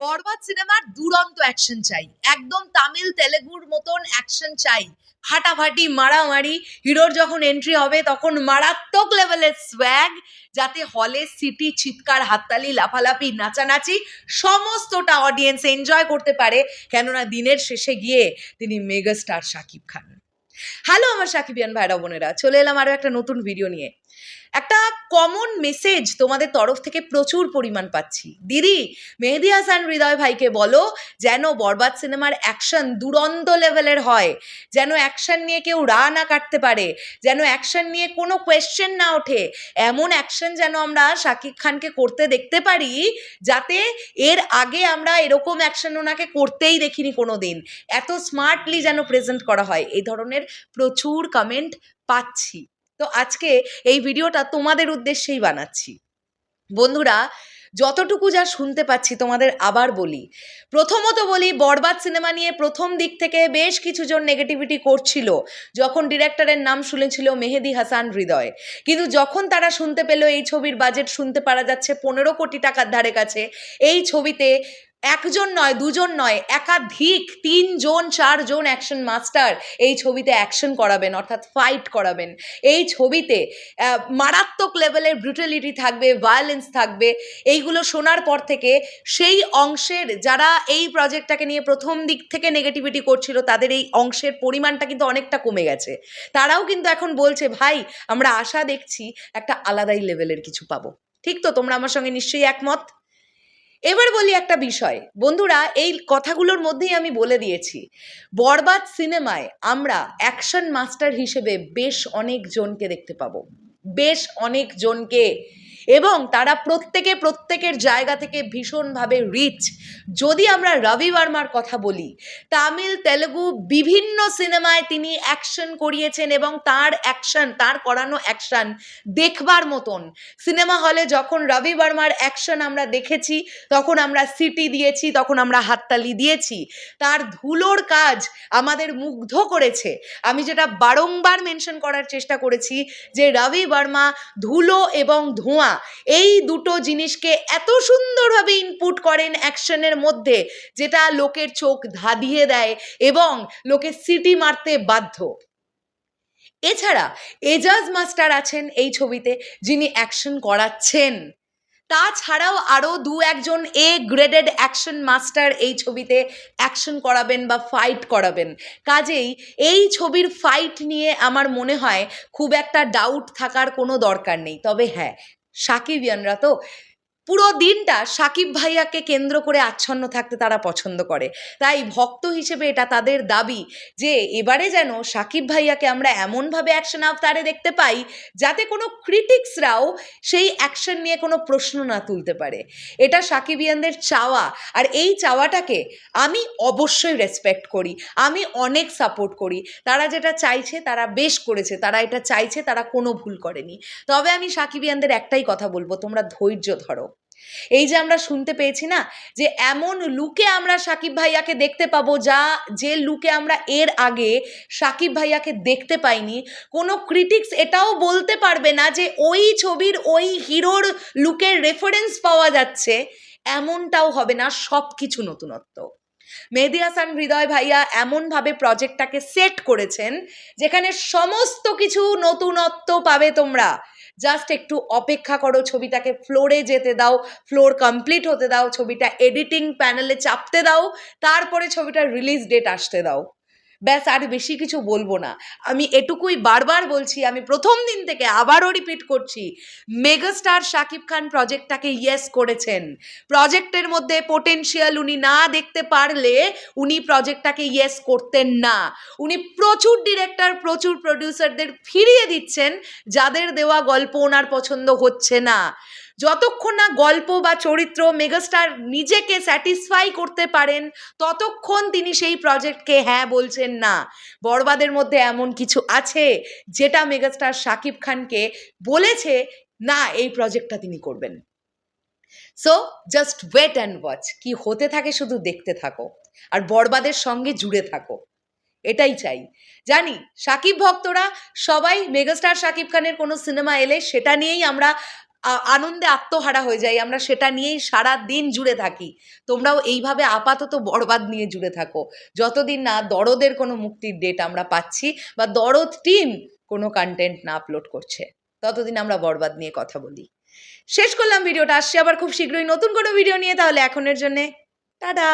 বরবাদ সিনেমার দুরন্ত অ্যাকশন চাই। একদম তামিল, তেলেগুর মতন অ্যাকশন চাই। ফাটাফাটি, মারামারি, হিরোর যখন এন্ট্রি হবে তখন মারাত্মক লেভেলের সোয়াগ যাতে হলে সিটি চিৎকার, হাততালি, লাফালাফি, নাচানাচি সমস্তটা অডিয়েন্স এনজয় করতে পারে। কেননা দিনের শেষে গিয়ে তিনি মেগাস্টার শাকিব খান। হ্যালো আমার সাকিবিয়ান ভাইরা বোনেরা, চলে এলাম আরও একটা নতুন ভিডিও নিয়ে। একটা কমন মেসেজ তোমাদের তরফ থেকে প্রচুর পরিমাণ পাচ্ছি। দিদি, মেহেদি হাসান হৃদয় ভাইকে বলো, যেন বরবাদ সিনেমার অ্যাকশন দুরন্ত লেভেলের হয়, যেন অ্যাকশন নিয়ে কেউ রা না কাটতে পারে, যেন অ্যাকশন নিয়ে কোনো কোয়েশ্চেন না ওঠে, এমন অ্যাকশন যেন আমরা শাকিব খানকে করতে দেখতে পারি, যাতে এর আগে আমরা এরকম অ্যাকশন ওনাকে করতেই দেখিনি কোনো দিন এত স্মার্টলি যেন প্রেজেন্ট করা হয়, এই ধরনের প্রচুর কমেন্ট পাচ্ছি। তো আজকে এই ভিডিওটা তোমাদের উদ্দেশ্যেই বানাচ্ছি। বন্ধুরা, যতটুকু যা শুনতে পাচ্ছি তোমাদের আবার বলি। প্রথমত বলি, বরবাদ সিনেমা নিয়ে প্রথম দিক থেকে বেশ কিছুজন নেগেটিভিটি করছিল, যখন ডিরেক্টরের নাম শুনেছিল মেহেদি হাসান হৃদয়। কিন্তু যখন তারা শুনতে পেল এই ছবির বাজেট শুনতে পারা যাচ্ছে পনেরো কোটি টাকার ধারে কাছে, এই ছবিতে একজন নয়, দুজন নয়, একাধিক তিনজন, চারজন অ্যাকশন মাস্টার এই ছবিতে অ্যাকশন করাবেন, অর্থাৎ ফাইট করাবেন। এই ছবিতে মারাত্মক লেভেলের ব্রুটালিটি থাকবে ভায়োলেন্স থাকবে। এইগুলো শোনার পর থেকে সেই অংশের যারা এই প্রজেক্টটাকে নিয়ে প্রথম দিক থেকে নেগেটিভিটি করছিল, তাদের এই অংশের পরিমাণটা কিন্তু অনেকটা কমে গেছে। তারাও কিন্তু এখন বলছে, ভাই, আমরা আশা দেখছি একটা আলাদাই লেভেলের কিছু পাবো। ঠিক তো? তোমরা আমার সঙ্গে নিশ্চয়ই একমত? এবার বলি একটা বিষয়। বন্ধুরা, এই কথাগুলোর মধ্যেই আমি বলে দিয়েছি। বরবাদ সিনেমায় আমরা অ্যাকশন মাস্টার হিসেবে বেশ অনেক জনকে দেখতে পাবো। বেশ অনেক জনকে এবং তারা প্রত্যেকে প্রত্যেকের জায়গা থেকে ভীষণভাবে রিচ যদি আমরা রবি বর্মার কথা বলি, তামিল, তেলেগু বিভিন্ন সিনেমায় তিনি অ্যাকশন করিয়েছেন এবং তার অ্যাকশন তার করানো অ্যাকশন দেখবার মতন। সিনেমা হলে যখন রবি বর্মার অ্যাকশন আমরা দেখেছি, তখন আমরা সিটি দিয়েছি, তখন আমরা হাততালি দিয়েছি। তার ধুলোর কাজ আমাদের মুগ্ধ করেছে। আমি যেটা বারংবার মেনশন করার চেষ্টা করেছি যে রবি বর্মা ধুলো এবং ধোঁয়া এই দুটো জিনিসকে এত সুন্দরভাবে ইনপুট করেন অ্যাকশনের মধ্যে, যেটা লোকের চোখ ধাঁধিয়ে দেয় এবং লোকে সিটি মারতে বাধ্য। এছাড়া এজাজ মাস্টার আছেন এই ছবিতে, যিনি অ্যাকশন করাচ্ছেন। তাছাড়াও আরও দু একজন এ গ্রেডেড অ্যাকশন মাস্টার এই ছবিতে অ্যাকশন করাবেন বা ফাইট করাবেন। কাজেই এই ছবির ফাইট নিয়ে আমার মনে হয় খুব একটা ডাউট থাকার কোনো দরকার নেই। তবে হ্যাঁ সাকিবিয়ানরা তো পুরো দিনটা সাকিব ভাইয়াকে কেন্দ্র করে আচ্ছন্ন থাকতে তারা পছন্দ করে। তাই ভক্ত হিসেবে এটা তাদের দাবি যে এবারে যেন সাকিব ভাইয়াকে আমরা এমনভাবে অ্যাকশন আফতারে দেখতে পাই যাতে কোনো ক্রিটিক্সরাও সেই অ্যাকশন নিয়ে কোনো প্রশ্ন না তুলতে পারে। এটা সাকিবিয়ানদের চাওয়া আর এই চাওয়াটাকে আমি অবশ্যই রেসপেক্ট করি, আমি অনেক সাপোর্ট করি। তারা যেটা চাইছে তারা বেশ করেছে, তারা এটা চাইছে, তারা কোনো ভুল করেনি। তবে আমি সাকিবিয়ানদের একটাই কথা বলব, তোমরা ধৈর্য ধরো। এই যে আমরা শুনতে পেয়েছি না যে এমন লুকে আমরা সাকিব ভাইয়াকে দেখতে পাবো যা, যে লুকে আমরা এর আগে সাকিব ভাইয়াকে দেখতে পাইনি। কোনো ক্রিটিক্স এটাও বলতে পারবে না যে ওই ছবির ওই হিরোর লুকের রেফারেন্স পাওয়া যাচ্ছে। এমনটাও হবে না সব কিছু নতুনত্ব। মেহেদি হাসান হৃদয় ভাইয়া এমনভাবে প্রজেক্টটাকে সেট করেছেন, যেখানে সমস্ত কিছু নতুনত্ব পাবে তোমরা। জাস্ট একটু অপেক্ষা করো ছবিটাকে ফ্লোরে যেতে দাও ফ্লোর কমপ্লিট হতে দাও, ছবিটা এডিটিং প্যানেলে চাপতে দাও, তারপরে ছবিটার রিলিজ ডেট আসতে দাও। ব্যাস আর বেশি কিছু বলব না। আমি এটুকুই বারবার বলছি, আমি প্রথম দিন থেকে আবারও রিপিট করছি মেগাস্টার শাকিব খান প্রজেক্টটাকে ইয়েস করেছেন। প্রজেক্টের মধ্যে পোটেনশিয়াল উনি না দেখতে পারলে উনি প্রজেক্টটাকে ইয়েস করতেন না। উনি প্রচুর ডিরেক্টর প্রচুর প্রডিউসারদের ফিরিয়ে দিচ্ছেন, যাদের দেওয়া গল্প ওনার পছন্দ হচ্ছে না। যতক্ষণ না গল্প বা চরিত্র মেগাস্টার নিজেকে স্যাটিসফাই করতে পারেন, ততক্ষণ তিনি সেই প্রজেক্টকে হ্যাঁ বলছেন না। বরবাদের মধ্যে এমন কিছু আছে যেটা মেগাস্টার শাকিব খানকে বলেছে, না, এই প্রজেক্টটা তিনি করবেন। So just wait and watch কি হতে থাকে শুধু দেখতে থাকো আর বরবাদের সঙ্গে জুড়ে থাকো। এটাই চাই। জানি সাকিব ভক্তরা সবাই মেগাস্টার সাকিব খানের কোনো সিনেমা এলে সেটা নিয়েই আমরা আনন্দে আত্মহারা হয়ে যাই। আমরা সেটা নিয়েই সারা দিন জুড়ে থাকি। তোমরাও এইভাবে আপাতত বরবাদ নিয়ে জুড়ে থাকো। যতদিন না দরদের কোনো মুক্তির ডেট আমরা পাচ্ছি বা দরদ টিম কোনো কন্টেন্ট না আপলোড করছে, ততদিন আমরা বরবাদ নিয়ে কথা বলি। শেষ করলাম ভিডিওটা। আসছি আবার খুব শীঘ্রই নতুন কোনো ভিডিও নিয়ে, তাহলে এখনের জন্যে টাটা!